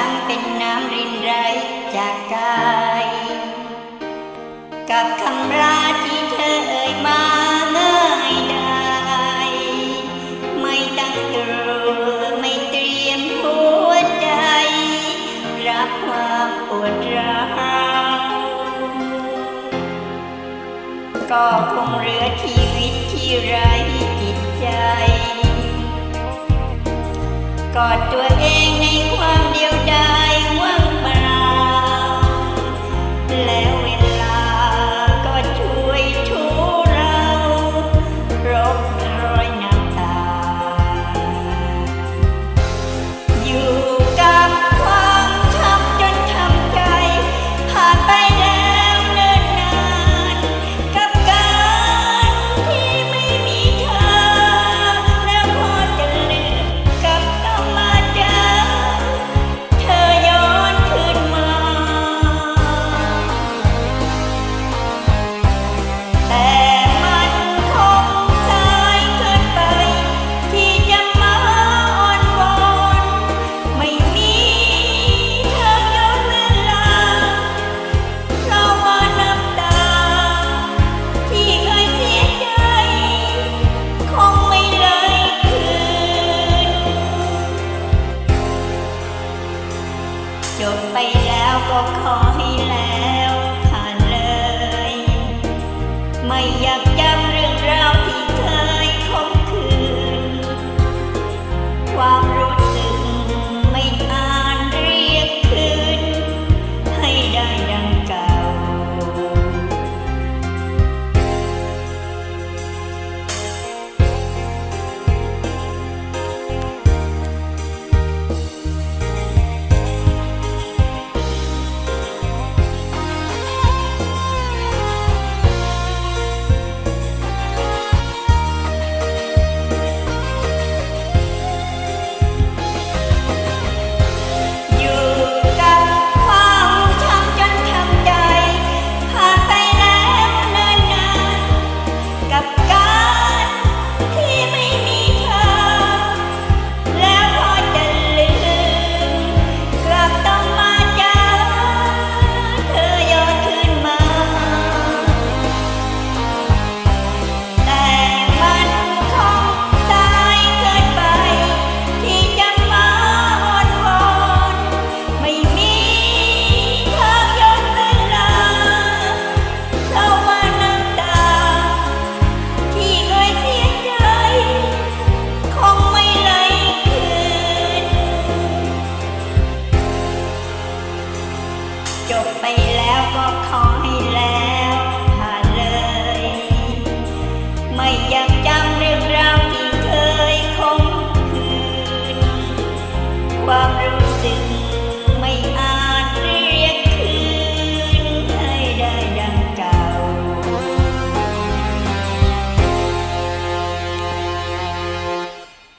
จำเป็นน้ำรินไรจากกาย กับคำลาที่เธอเอ่ยมาง่ายได้ไม่ตั้งตัวไม่เตรียมหัวใจ รับความปวดร้าวก็คงเหลือชีวิตที่ไร้จิตใจ กอดตัวเองในความ แล้วก็ขอให้แล้วผ่านเลย ไม่อยากจะ